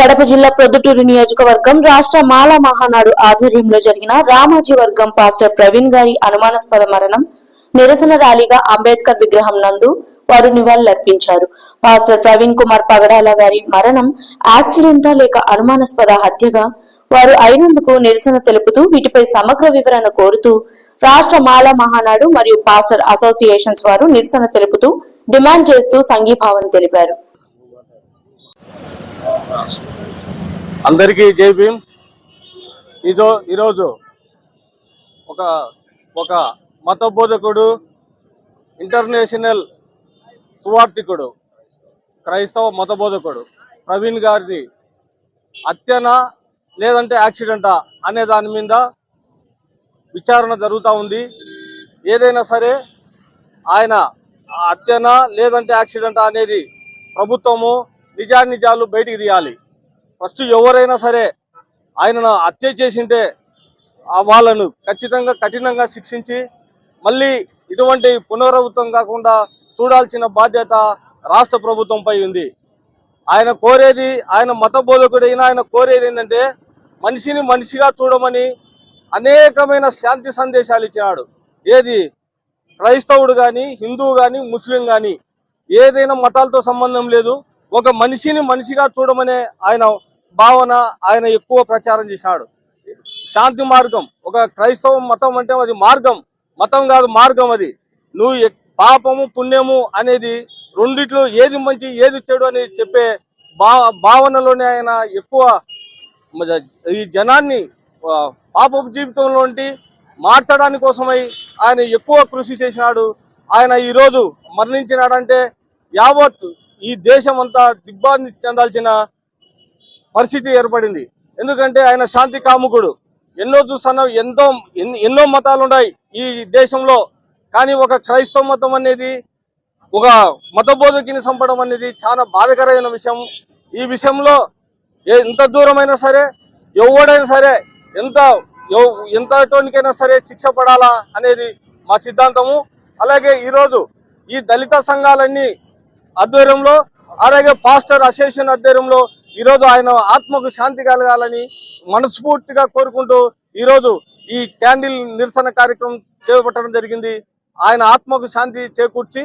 కడప జిల్లా ప్రొద్దుటూరు నియోజకవర్గం రాష్ట్ర మాల మహానాడు ఆధ్వర్యంలో జరిగిన రామాజీ వర్గం పాస్టర్ ప్రవీణ్ గారి అనుమానాస్పద మరణం నిరసన ర్యాలీగా అంబేద్కర్ విగ్రహం నందు వారు నివాళులర్పించారు. పాస్టర్ ప్రవీణ్ కుమార్ పగడాల గారి మరణం యాక్సిడెంటా లేక అనుమానాస్పద హత్యగా వారు అయినందుకు నిరసన తెలుపుతూ వీటిపై సమగ్ర వివరణ కోరుతూ రాష్ట్ర మాల మహానాడు మరియు పాస్టర్ అసోసియేషన్స్ వారు నిరసన తెలుపుతూ డిమాండ్ చేస్తూ సంఘీభావం తెలిపారు. అందరికీ జై భీమ్. ఇదో ఈరోజు ఒక ఒక మత బోధకుడు ఇంటర్నేషనల్ సువార్థికుడు క్రైస్తవ మత బోధకుడు ప్రవీణ్ గారిని హత్యనా లేదంటే యాక్సిడెంటా అనే దాని మీద విచారణ జరుగుతూ ఉంది. ఏదైనా సరే ఆయన హత్యనా లేదంటే యాక్సిడెంటా అనేది ప్రభుత్వము నిజానిజాలు బయటికి తీయాలి. ఫస్ట్ ఎవరైనా సరే ఆయనను హత్య చేసింటే వాళ్ళను ఖచ్చితంగా కఠినంగా శిక్షించి మళ్ళీ ఇటువంటి పునరావృతం కాకుండా చూడాల్సిన బాధ్యత రాష్ట్ర ప్రభుత్వంపై ఉంది. ఆయన కోరేది ఆయన మత బోధకుడైన ఆయన కోరేది ఏంటంటే మనిషిని మనిషిగా చూడమని అనేకమైన శాంతి సందేశాలు ఇచ్చినాడు. ఏది? క్రైస్తవుడు కానీ హిందువు కానీ ముస్లిం కానీ ఏదైనా మతాలతో సంబంధం లేదు. ఒక మనిషిని మనిషిగా చూడమనే ఆయన భావన ఆయన ఎక్కువ ప్రచారం చేశాడు. శాంతి మార్గం ఒక క్రైస్తవ మతం అంటే అది మార్గం. మతం కాదు మార్గం అది. నువ్వు పాపము పుణ్యము అనేది రెండిట్లో ఏది మంచి ఏది చెడు అని చెప్పే భావనలోనే ఆయన ఎక్కువ ఈ జనాన్ని పాప జీవితంలో జీవితంలోంటి మార్చడానికి కోసమై ఆయన ఎక్కువ కృషి చేసినాడు. ఆయన ఈరోజు మరణించినాడంటే యావత్ ఈ దేశం అంతా దిగ్బాంతి చెందాల్సిన పరిస్థితి ఏర్పడింది. ఎందుకంటే ఆయన శాంతి కాముకుడు. ఎన్నో చూస్తున్నాం ఎంతో ఎన్నో మతాలు ఉన్నాయి ఈ దేశంలో. కానీ ఒక క్రైస్తవ మతం అనేది ఒక మతబోధకిని చంపడం అనేది చాలా బాధకరమైన విషయం. ఈ విషయంలో ఏ- ఎంత దూరమైనా సరే ఎవడైనా సరే ఎంత ఎంతటోనికైనా సరే శిక్ష పడాలా అనేది మా సిద్ధాంతము. అలాగే ఈరోజు ఈ దళిత సంఘాలన్నీ ఆధ్వర్యంలో అలాగే పాస్టర్ అసోసియేషన్ ఆధ్వర్యంలో ఈరోజు ఆయన ఆత్మకు శాంతి కలగాలని మనస్ఫూర్తిగా కోరుకుంటూ ఈరోజు ఈ క్యాండిల్ నిరసన కార్యక్రమం చేపట్టడం జరిగింది. ఆయన ఆత్మకు శాంతి చేకూర్చి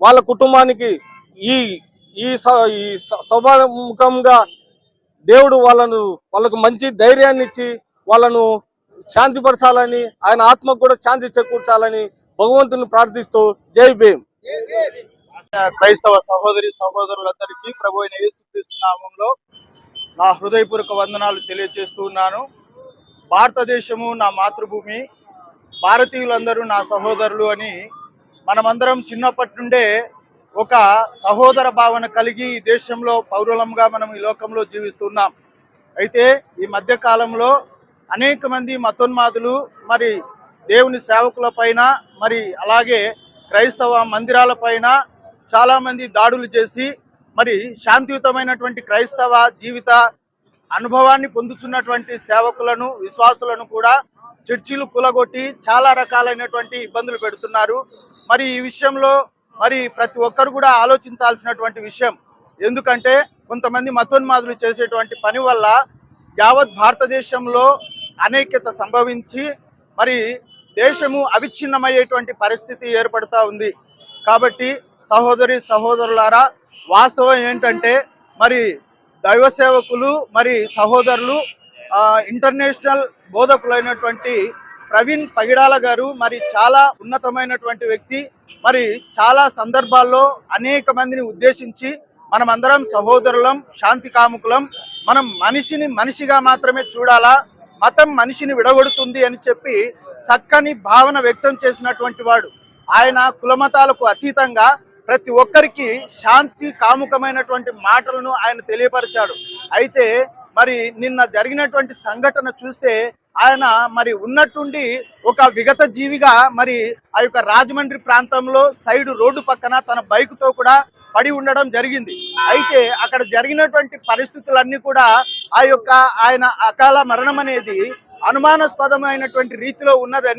వాళ్ళ కుటుంబానికి ఈ ఈ స- ఈ సభాముఖంగా దేవుడు వాళ్ళను వాళ్ళకు మంచి ధైర్యాన్ని ఇచ్చి వాళ్ళను శాంతిపరచాలని ఆయన ఆత్మకు కూడా శాంతి చేకూర్చాలని భగవంతుని ప్రార్థిస్తూ జై భీమ్. క్రైస్తవ సహోదరి సహోదరులందరికీ ప్రభు అయిన యేసుక్రీస్తు నామంలో నా హృదయపూర్వక వందనాలు తెలియజేస్తూ ఉన్నాను. భారతదేశము నా మాతృభూమి. భారతీయులందరూ నా సహోదరులు అని మనమందరం చిన్నప్పటి నుండే ఒక సహోదర భావన కలిగి ఈ దేశంలో పౌరులంగా మనం ఈ లోకంలో జీవిస్తున్నాం. అయితే ఈ మధ్య కాలంలో అనేక మంది మతోన్మాదులు మరి దేవుని సేవకుల పైన మరి అలాగే క్రైస్తవ మందిరాల పైన చాలామంది దాడులు చేసి మరి శాంతియుతమైనటువంటి క్రైస్తవ జీవిత అనుభవాన్ని పొందుతున్నటువంటి సేవకులను విశ్వాసులను కూడా చర్చిలు కులగొట్టి చాలా రకాలైనటువంటి ఇబ్బందులు పెడుతున్నారు. మరి ఈ విషయంలో మరి ప్రతి ఒక్కరు కూడా ఆలోచించాల్సినటువంటి విషయం ఎందుకంటే కొంతమంది మతోన్మాదులు చేసేటువంటి పని వల్ల యావత్ భారతదేశంలో అనేక్యత సంభవించి మరి దేశము అవిచ్ఛిన్నమయ్యేటువంటి పరిస్థితి ఏర్పడుతూ ఉంది. కాబట్టి సహోదరి సహోదరులారా వాస్తవం ఏంటంటే మరి దైవ సేవకులు మరి సహోదరులు ఇంటర్నేషనల్ బోధకులైనటువంటి ప్రవీణ్ పగిడాల గారు మరి చాలా ఉన్నతమైనటువంటి వ్యక్తి మరి చాలా సందర్భాల్లో అనేక మందిని ఉద్దేశించి మనమందరం సహోదరులం శాంతి కాముకులం మనం మనిషిని మనిషిగా మాత్రమే చూడాలా మతం మనిషిని విడగొడుతుంది అని చెప్పి చక్కని భావన వ్యక్తం చేసినటువంటి వాడు. ఆయన కులమతాలకు అతీతంగా ప్రతి ఒక్కరికి శాంతి కాముకమైనటువంటి మాటలను ఆయన తెలియపరిచాడు. అయితే మరి నిన్న జరిగినటువంటి సంఘటన చూస్తే ఆయన మరి ఉన్నట్టుండి ఒక విగత జీవిగా మరి ఆ యొక్క రాజమండ్రి ప్రాంతంలో సైడ్ రోడ్డు పక్కన తన బైక్తో కూడా పడి ఉండడం జరిగింది. అయితే అక్కడ జరిగినటువంటి పరిస్థితులన్నీ కూడా ఆ యొక్క ఆయన అకాల మరణం అనేది అనుమానాస్పదమైనటువంటి రీతిలో ఉన్నదని